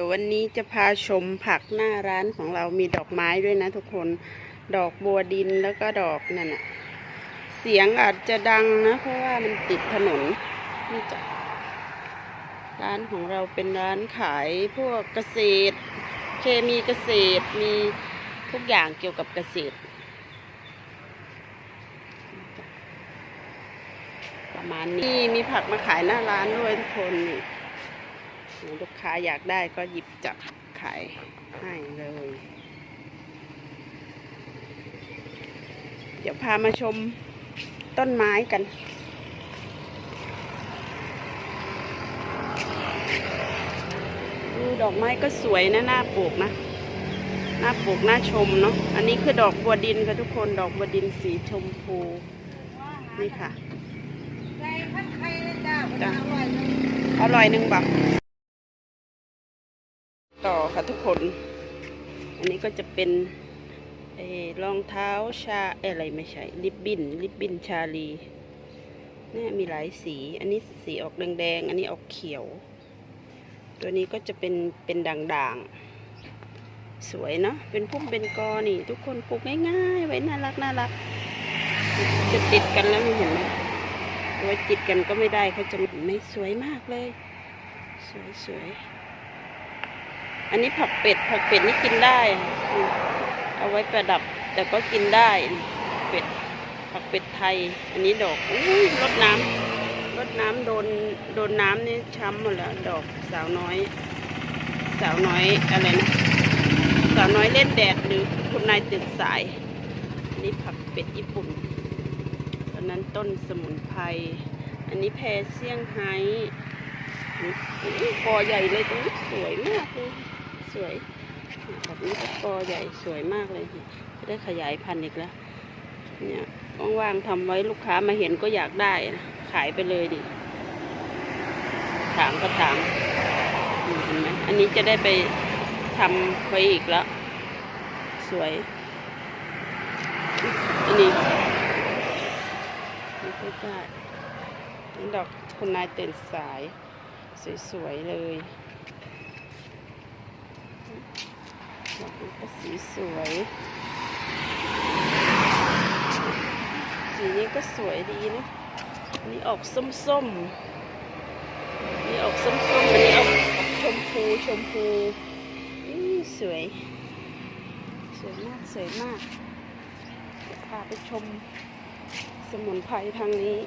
ดี๋ยววันนี้จะพาชมผักหน้าร้านของเรามีดอกไม้ด้วยนะทุกคนดอกบัวดินแล้วก็ดอกนั่นน่ะเสียงอาจจะดังนะ เพราะว่ามันติดถนนนี่จ้ะร้านของเราเป็นร้านขายพวกเกษตร เคมีเกษตรมีทุกอย่างเกี่ยวกับเกษตร ประมาณนี้มีผักมาขายหน้าร้านด้วยทุกคนนี่ ลูกค้าอยากได้ก็หยิบจับขายให้เลย เดี๋ยวพามาชมต้นไม้กัน ดูดอกไม้ก็สวยนะหน้าปลูกนะหน้าปลูกหน้าชมเนาะ อันนี้คือดอกบัวดินค่ะทุกคน ดอกบัวดินสีชมพู นี่ค่ะไก่พัดไข่เลยจ้าจ้ะอร่อยเลยอร่อยหนึ่งบักต่อ ค่ะทุกคน อันนี้ก็จะเป็นรองเท้าชาอะไรไม่ใช่ ลิบบินลิบบินชาลีเนี่ยมีหลายสี อันนี้สีออกแดงๆ อันนี้ออกเขียว ตัวนี้ก็จะเป็นเป็นด่างๆ สวยเนาะ เป็นพุ่มเป็นกอนี่ ทุกคนปลูกง่ายๆ ไว้น่ารักน่ารัก จะติดกันแล้วไม่เห็นไหมไว้ติดกันก็ไม่ได้เขาจะไม่สวยมากเลย สวยสวย อันนี้ผักเป็ด ผักเป็ดนี่กินได้ เอาไว้ประดับ แต่ก็กินได้เป็ดผักเป็ดไทย อันนี้ดอกอุ้ยรดน้ำรดน้ำโดนโดนน้ำนี่ช้ำหมดแล้วดอกสาวน้อย สาวน้อยอะไรนะสาวน้อยเล่นแดดหรือคุณนายตื่นสายอันนี้ผักเป็ดญี่ปุ่นตอนนั้นต้นสมุนไพรอันนี้แพรเซี่ยงไฮ้กอใหญ่เลยตรงนี้สวยมากเลย สวยแบบนี้ก็กอใหญ่สวยมากเลย จะได้ขยายพันธุ์อีกแล้ว เนี่ยว่างๆทำไว้ลูกค้ามาเห็นก็อยากได้นะขายไปเลยดิถางก็ถางเห็นไหมอันนี้จะได้ไปทำไว้อีกแล้ว สวย อันนี้ไม่ค่อยได้นี่ดอกคุณนายตื่นสาย สวยๆเลยดอ ก็สีสวย สีนี้ก็สวยดีนะอันนี้ออกส้มๆนี่ออกส้มๆอันนี้ออกชมพูชมพูอื้อสวย สวยมากสวยมากพาไปชมสมุนไพรทางนี้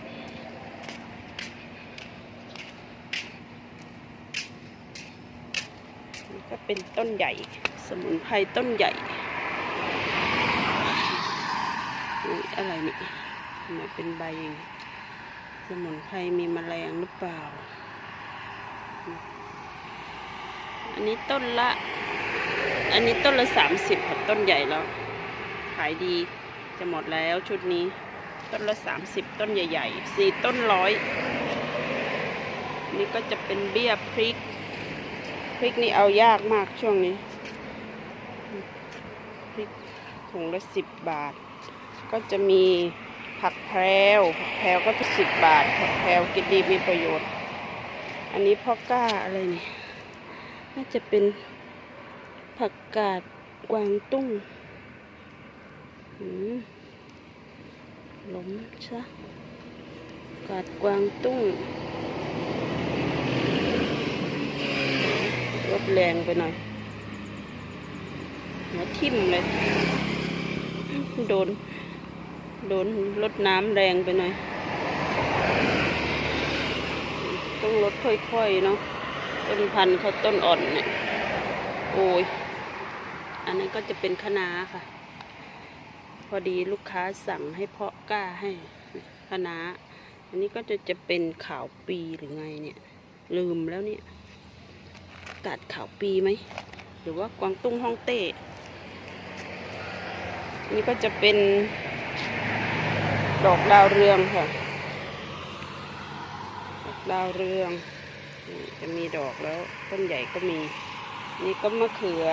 นี่ก็เป็นต้นใหญ่ สมุนไพรต้นใหญ่นี่อะไรนี่ทำไมเป็นใบองสมุนไพรมีแมลงหรือเปล่า อันนี้ต้นละ อันนี้ต้นละสามสิบต้นใหญ่แล้ว ขายดีจะหมดแล้วชุดนี้ ต้นละสามสิบต้นใหญ่ๆสี่ต้นร้อย นี่ก็จะเป็นเบี้ยพริก พริกนี่เอายากมากช่วงนี้ พริกถุงละสิบบาท ก็จะมีผักแพรวผักแพรวก็จะสิบบาท ผักแพรวกินดีมีประโยชน์ อันนี้พ่อก้าอะไรนี่ น่าจะเป็นผักกาดกวางตุ้งอืมล้มซะกาดกวางตุ้ง รถแรงไปหน่อยหัวทิ่มเลย โดน โดนรถน้ำแรงไปหน่อย ต้องลดค่อยๆเนาะ ต้นพันธุ์เขาต้นอ่อนเนี่ย โอ้ย อันนั้นก็จะเป็นคะนาค่ะ พอดีลูกค้าสั่งให้เพาะกล้าให้คะนาอันนี้ก็จะจะเป็นขาวปีหรือไงเนี่ย ลืมแล้วเนี่ย กาดขาวปีไหม หรือว่ากวางตุ้งฮ่องเต้ นี่ก็จะเป็นดอกดาวเรืองค่ะ ดอกดาวเรือง จะมีดอกแล้วต้นใหญ่ก็มี นี่ก็มะเขือ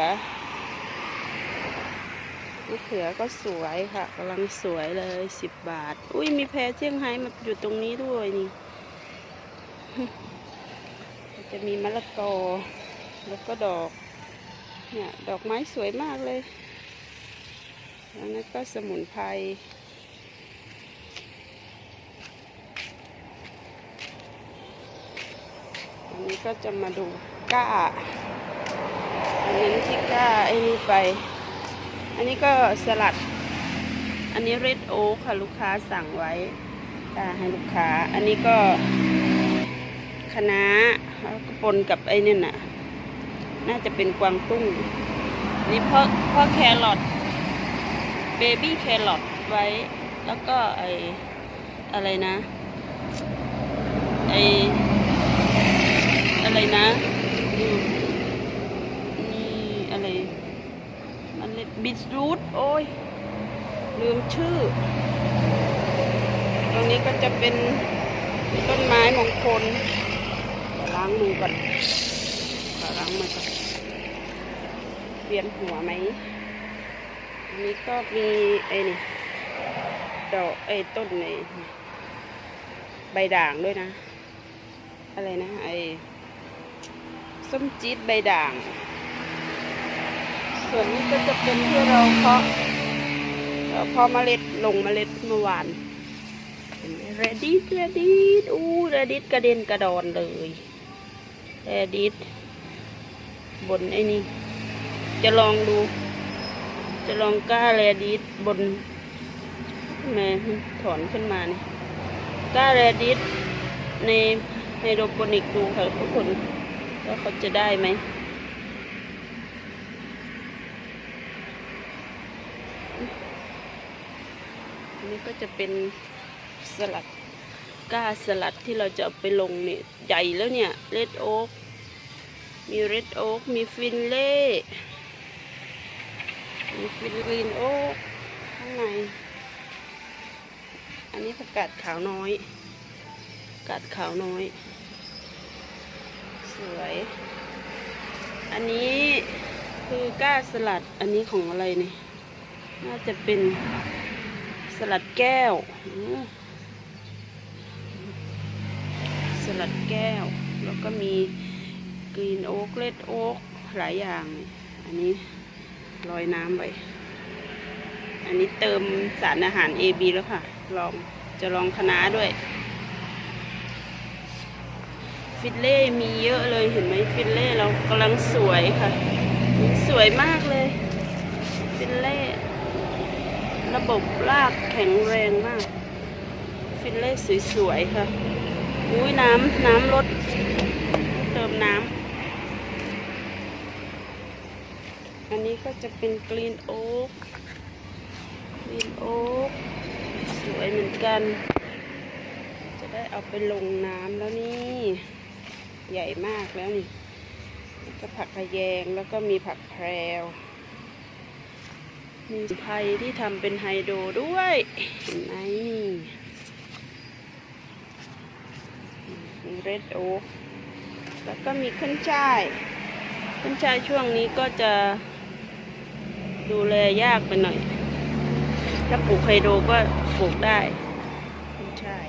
มะเขือก็สวยค่ะกำลังสวยเลยสิบบาท อุ้ยมีแพรเชียงไฮ้มาอยู่ตรงนี้ด้วยนี่ จะมีมะละกอ แล้วก็ดอก เนี่ยดอกไม้สวยมากเลย แล้วนั้นก็สมุนไพรอันนี้ก็จะมาดูก้า อันนี้ที่ก้าไอ้นี่ไป อันนี้ก็สลัด อันนี้เรดโอ๊คค่ะลูกค้าสั่งไว้ก้าให้ลูกค้า อันนี้ก็คณะแล้วก็ปนกับไอ้นี่น่ะ น่าจะเป็นกวางตุ้ง นี่เพราะเพราะแครอทเบบี้แครอทไว้ แล้วก็ไออะไรนะ ไออะไรนะนี่อะไรมันเล็บิสรูทโอ้ย ลืมชื่อ ตรงนี้ก็จะเป็นต้นไม้มงคลล้างมือก่อน ขอล้างมือก่อนเวียนหัวไหมอันนี้ก็มีไอ้นี่ดอกไอ้ต้นในใบด่างด้วยนะ อะไรนะไอ้ส้มจี๊ดใบด่าง ส่วนนี้ก็จะเป็นที่เราเพาะเราเพาะเมล็ดลงเมล็ดเมื่อวานเรดิตเรดิตอู้เรดิตกระเด็นกระดอนเลยเรดิต บนไอ้นี่ จะลองดู จะลองกล้าเรดิตบนแม่ถอนขึ้นมาเนี่ยกล้าเรดิตในไฮโดรโปนิกดูค่ะทุกคนว่าเขาจะได้ไหมนนี้ก็จะเป็นสลัดก้าสลัดที่เราจะไปลงเนี่ยใหญ่แล้วเนี่ยเ d ดโอ๊ก มีเ d ดโอ๊กมีฟินเล่มีฟินกรีนโอ๊กข้างใน อันนี้ผักกาดขาวน้อยกกาดขาวน้อย สวย อันนี้คือก้าสลัด อันนี้ของอะไรเนี่ยน่าจะเป็นสลัดแก้ว สลัดแก้ว แล้วก็มี กรีนโอ๊กเลดโอ๊กหลายอย่าง อันนี้ลอยน้ำไว้อันนี้เติมสารอาหาร AB แล้วค่ะ ลองจะลองคณะด้วย ฟิลเล่มีเยอะเลยเห็นไหมฟิลเล่เรากำลังสวยค่ะ สวยมากเลย ฟิลเล่ระบบรากแข็งแรงมาก ฟิลเล่สวยๆค่ะ อุ้ยน้ำน้ำลดเติมน้ำ อันนี้ก็จะเป็นกรีนโอ๊กกรีนโอ๊กสวยเหมือนกัน จะได้เอาไปลงน้ำแล้วนี่ ใหญ่มากแล้วนี่ก็ผักขะแยงแล้วก็มีผักแพรวมีไผ่ที่ทำเป็นไฮโดรด้วยเห็นไหมมีเรดโอ๊กแล้วก็มีขึ้นช่ายขึ้นช่ายช่วงนี้ก็จะ ดูแลยากไปหน่อย ถ้าปลูกไฮโดรก็ปลูกได้ขึ้นช่าย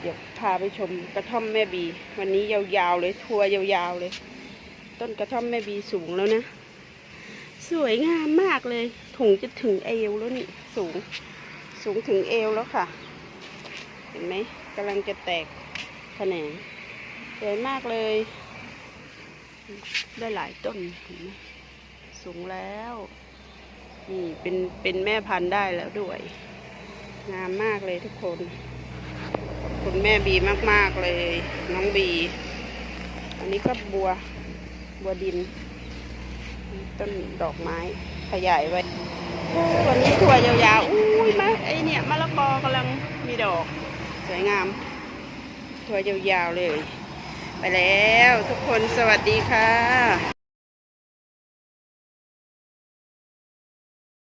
เดี๋ยวพาไปชมกระท่อมแม่บี วันนี้ยาวๆเลยทัวร์ยาวๆเลย ต้นกระท่อมแม่บีสูงแล้วนะ สวยงามมากเลย ถุงจะถึงเอวแล้วนี่สูง สูงถึงเอวแล้วค่ะ เห็นไหมกำลังจะแตกแขนงสวยมากเลย ได้หลายต้นเห็นไหม สูงแล้ว นี่เป็นเป็นแม่พันธุ์ได้แล้วด้วย งามมากเลยทุกคน คุณแม่บีมากๆเลย น้องบี อันนี้ก็บัวบัวดิน ต้นดอกไม้ขยายไว้โอ้วันนี้ถั่วยาวๆ อุ้ยมะไอเนี่ยมะละกอกำลังมีดอก สวยงาม ถั่วยาวๆเลย ไปแล้วทุกคนสวัสดีค่ะ